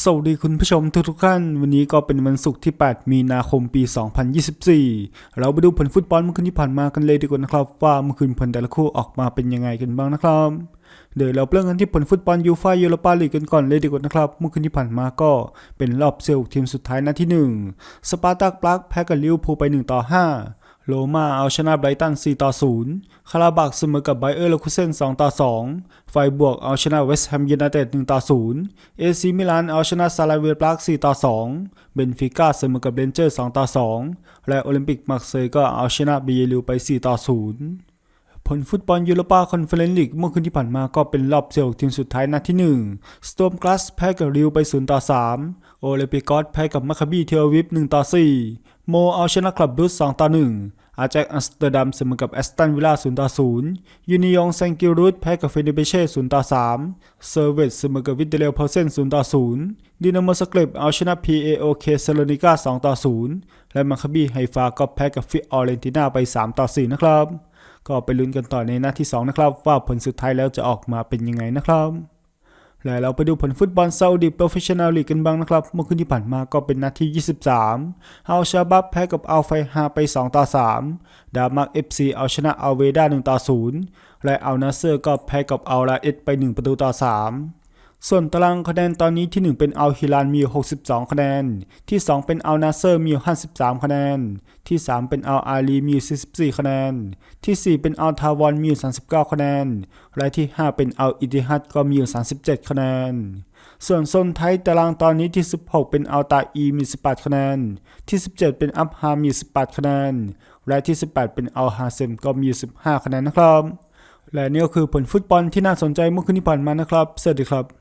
สวัสดีคุณผู้ชมทุกทุกๆท่าน วันนี้ก็เป็นวันศุกร์ที่ 8 มีนาคมปี 2024 เราไปดูผลฟุตบอลเมื่อคืนที่ผ่านมากันเลยดีกว่านะครับ ว่าเมื่อคืนผลแต่ละคู่ออกมาเป็นยังไงกันบ้างนะครับเดี๋ยวเราเริ่มกันที่ผลฟุตบอลยูฟ่ายูโรปาลีกกันก่อนเลยดีกว่านะครับ เมื่อคืนที่ผ่านมาก็เป็นรอบเซลล์ทีมสุดท้ายนัดที่ 1 สปาร์ตักปลักแพ้กับลิวพูไป 1 ต่อ 5 โรมาเอาชนะไบรตัน 4 ต่อ 0 คาราบักเสมอกับไบเออร์เลคูเซน 2 ต่อ 2 ไฟบวกเอาชนะเวสต์แฮมยูไนเต็ด 1 ต่อ 0 เอซีมิลานเอาชนะซาลาเวลปลัก4 ต่อ 2 เบนฟิก้าเสมอกับเรนเจอร์ 2 ต่อ 2 และโอลิมปิกมาร์เซย์ก็เอาชนะบีเยลิวไป 4 ต่อ 0 ผลฟุตบอลยูโรปาคอนเฟอเรนซ์ลีกเมื่อคืนที่ผ่านมาก็เป็นรอบเซลล์ทีมสุดท้ายนัดที่ 1 สโตมกลาสแพ้กับริวไป 0 ต่อ 3โอเลปิกอสแพ้กับมาคาบีเทลวิฟ1ต่อ4 โมเอาชนะคลับรูส2ต่อ1 อาแจ็คอัมสเตอร์ดัมเสมอกับแอสตันวิลล่า0ต่อ0ยูนิยองแซงกิรูดแพ้กับเฟเนเบเช่0ต่อ3เซอร์เวตเสมอกับวิเดเลลเพลเซน0ต่อ0ดินาโมสเกรบเอาชนะ PAOK เซโลนิก้า2ต่อ0และมาคาบีไฮฟาก็แพ้กับฟิออเรนตินาไป3ต่อ4นะครับ ก็ไปลุ้นกันต่อในนัดที่2นะครับ ว่าผลสุดท้ายแล้วจะออกมาเป็นยังไงนะครับ และเราไปดูผลฟุตบอลซาอุดีโปรเฟชชั่นแนลลีกกันบ้างนะครับ เมื่อคืนที่ผ่านมาก็เป็นนัดที่ 23อัลชาบับแพ้กับอัลไฟฮาไป 2 ต่อ 3 ดามักเอฟซีเอาชนะอัลเวดา1ต่อ 0 และอัลนาเซอร์ก็แพ้กับอัลลาเอสไป 1 ประตูต่อ 3 ส่วนตารางคะแนนตอนนี้ที่ 1 เป็นอัลฮิลานมี 62 คะแนน ที่ 2 เป็นอัลนาเซอร์มี 53 คะแนน ที่ 3 เป็นอัลอาลีมี 44 คะแนน ที่ 4 เป็นอัลทาวอนมี 39 คะแนน และที่ 5 เป็นอัลอิติฮัดก็มี 37 คะแนน ส่วนโซนไทยตารางตอนนี้ที่ 16 เป็นอัลตาอีมี 18 คะแนน ที่ 17 เป็นอัพฮามี 18 คะแนน และที่ 18 เป็นอัลฮาเซมก็มี 15 คะแนนนะครับ และนี่ก็คือผลฟุตบอลที่น่าสนใจเมื่อคืนที่ผ่านมานะครับ สวัสดีครับ